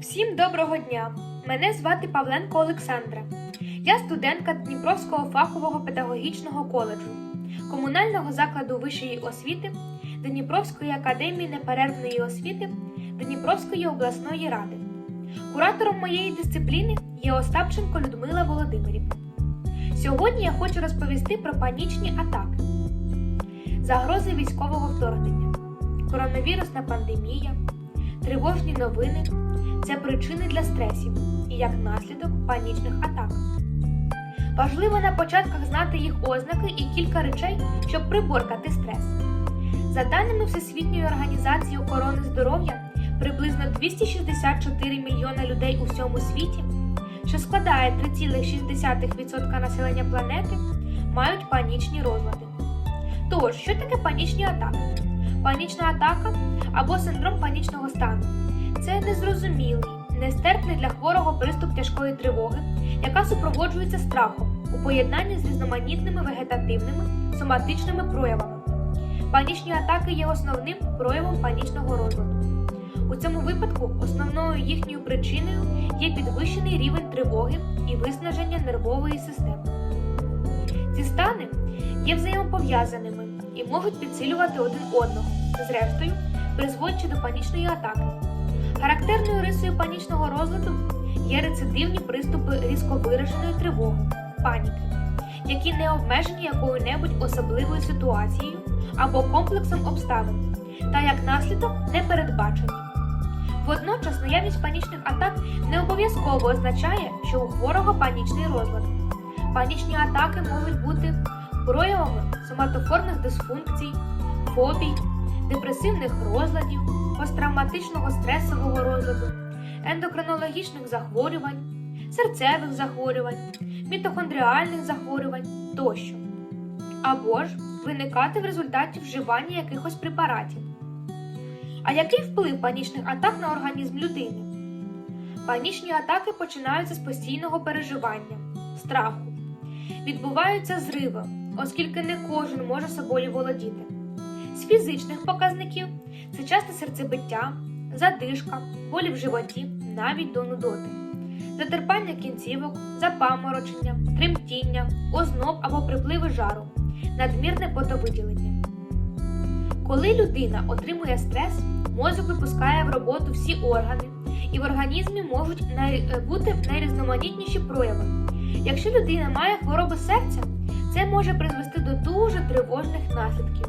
Всім доброго дня! Мене звати Павленко Олександра. Я студентка Дніпровського фахового педагогічного коледжу, комунального закладу вищої освіти Дніпровської академії неперервної освіти Дніпровської обласної ради. Куратором моєї дисципліни є Остапченко Людмила Володимирівна. Сьогодні я хочу розповісти про панічні атаки, загрози військового вторгнення, коронавірусна пандемія, тривожні новини це причини для стресів і як наслідок панічних атак. Важливо на початках знати їх ознаки і кілька речей, щоб приборкати стрес. За даними Всесвітньої організації охорони здоров'я, приблизно 264 мільйона людей у всьому світі, що складає 3,6% населення планети, мають панічні розлади. Тож, що таке панічні атаки? Панічна атака або синдром панічного стану це незрозумілий, нестерпний для хворого приступ тяжкої тривоги, яка супроводжується страхом у поєднанні з різноманітними вегетативними соматичними проявами. Панічні атаки є основним проявом панічного розладу. У цьому випадку основною їхньою причиною є підвищений рівень тривоги і виснаження нервової системи. Ці стани є взаємопов'язаними і можуть підсилювати один одного, зрештою, призводячи до панічної атаки. Характерною рисою панічного розладу є рецидивні приступи різко вираженої тривоги, паніки, які не обмежені якою-небудь особливою ситуацією або комплексом обставин, та як наслідок не передбачені. Водночас наявність панічних атак не обов'язково означає, що у хворого панічний розлад. Панічні атаки можуть бути проявами соматоформних дисфункцій, фобій, депресивних розладів, посттравматичного стресового розладу, ендокринологічних захворювань, серцевих захворювань, мітохондріальних захворювань тощо, або ж виникати в результаті вживання якихось препаратів. А який вплив панічних атак на організм людини? Панічні атаки починаються з постійного переживання, страху. Відбуваються зриви, оскільки не кожен може собою володіти. З фізичних показників це часто серцебиття, задишка, болі в животі, навіть до нудоти, затерпання кінцівок, запаморочення, тремтіння, озноб або припливи жару, надмірне потовиділення. Коли людина отримує стрес, мозок випускає в роботу всі органи, і в організмі можуть най- бути найрізноманітніші прояви. Якщо людина має хворобу серця, це може призвести до дуже тривожних наслідків,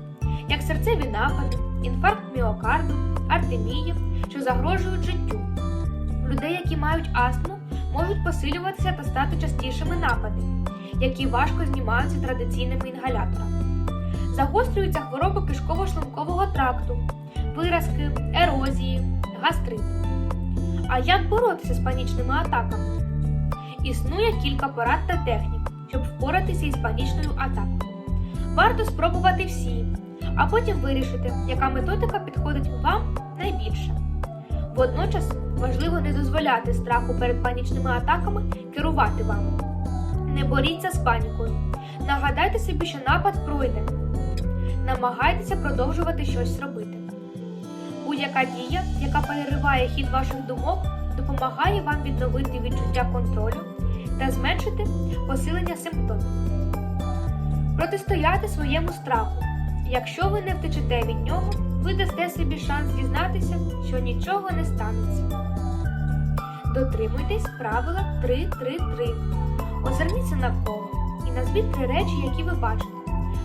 як серцеві напади, інфаркт міокарду, артемії, що загрожують життю. Людей, які мають астму, можуть посилюватися та стати частішими напади, які важко знімаються традиційними інгаляторами. Загострюються хвороби кишково-шлункового тракту, виразки, ерозії, гастрит. А як боротися з панічними атаками? Існує кілька порад та технік, щоб впоратися із панічною атакою. Варто спробувати всі, а потім вирішити, яка методика підходить вам найбільше. Водночас важливо не дозволяти страху перед панічними атаками керувати вами. Не боріться з панікою. Нагадайте собі, що напад пройде. Намагайтеся продовжувати щось робити. Будь-яка дія, яка перериває хід ваших думок, допомагає вам відновити відчуття контролю та зменшити посилення симптомів. Протистояти своєму страху. Якщо ви не втечете від нього, ви дасте собі шанс дізнатися, що нічого не станеться. Дотримуйтесь правила 3-3-3. Озирніться навколо і назвіть три речі, які ви бачите.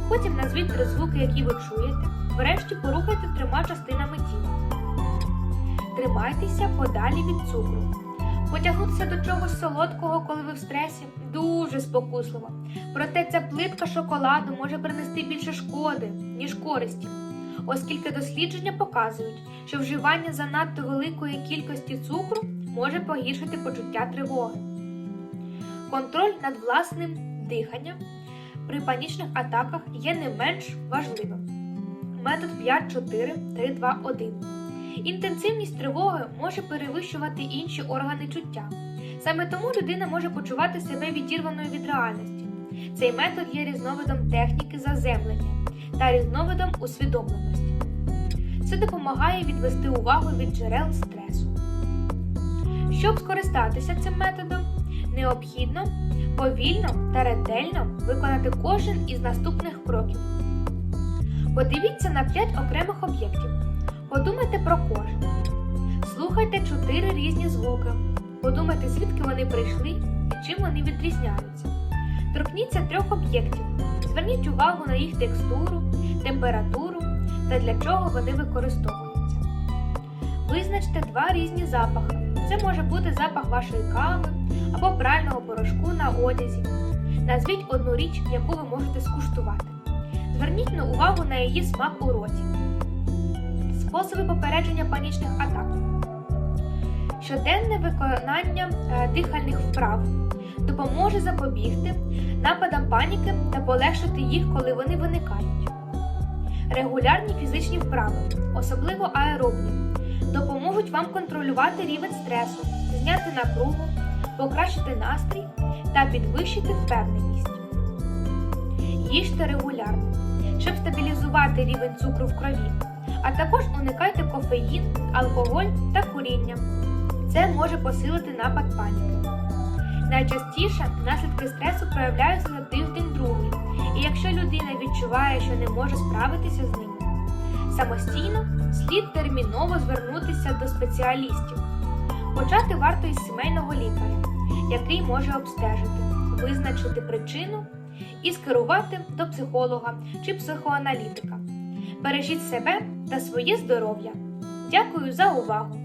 Потім назвіть три звуки, які ви чуєте. Врешті порухайте трьома частинами тіла. Тримайтеся подалі від цукру. Потягнутися до чогось солодкого, коли ви в стресі, дуже спокусливо. Проте ця плитка шоколаду може принести більше шкоди, ніж користі, оскільки дослідження показують, що вживання занадто великої кількості цукру може погіршити почуття тривоги. Контроль над власним диханням при панічних атаках є не менш важливим. Метод 5-4-3-2-1. Інтенсивність тривоги може перевищувати інші органи чуття. Саме тому людина може почувати себе відірваною від реальності. Цей метод є різновидом техніки заземлення та різновидом усвідомленості. Це допомагає відвести увагу від джерел стресу. Щоб скористатися цим методом, необхідно повільно та ретельно виконати кожен із наступних кроків. Подивіться на 5 окремих об'єктів. Подумайте про кожен. Слухайте чотири різні звуки. Подумайте, звідки вони прийшли і чим вони відрізняються. Торкніться трьох об'єктів. Зверніть увагу на їх текстуру, температуру та для чого вони використовуються. Визначте два різні запахи. Це може бути запах вашої кави або прального порошку на одязі. Назвіть одну річ, яку ви можете скуштувати. Зверніть на увагу на її смак у роті. Способи попередження панічних атак. Щоденне виконання е, дихальних вправ допоможе запобігти нападам паніки та полегшити їх, коли вони виникають. Регулярні фізичні вправи, особливо аеробні, допоможуть вам контролювати рівень стресу, зняти напругу, покращити настрій та підвищити впевненість. Їжте регулярно, щоб стабілізувати рівень цукру в крові, а також уникайте кофеїн, алкоголь та куріння. Це може посилити напад паніки. Найчастіше наслідки стресу проявляються за тиждень-другий, і якщо людина відчуває, що не може справитися з ними, самостійно слід терміново звернутися до спеціалістів. Почати варто із сімейного лікаря, який може обстежити, визначити причину і скерувати до психолога чи психоаналітика. Бережіть себе та своє здоров'я. Дякую за увагу!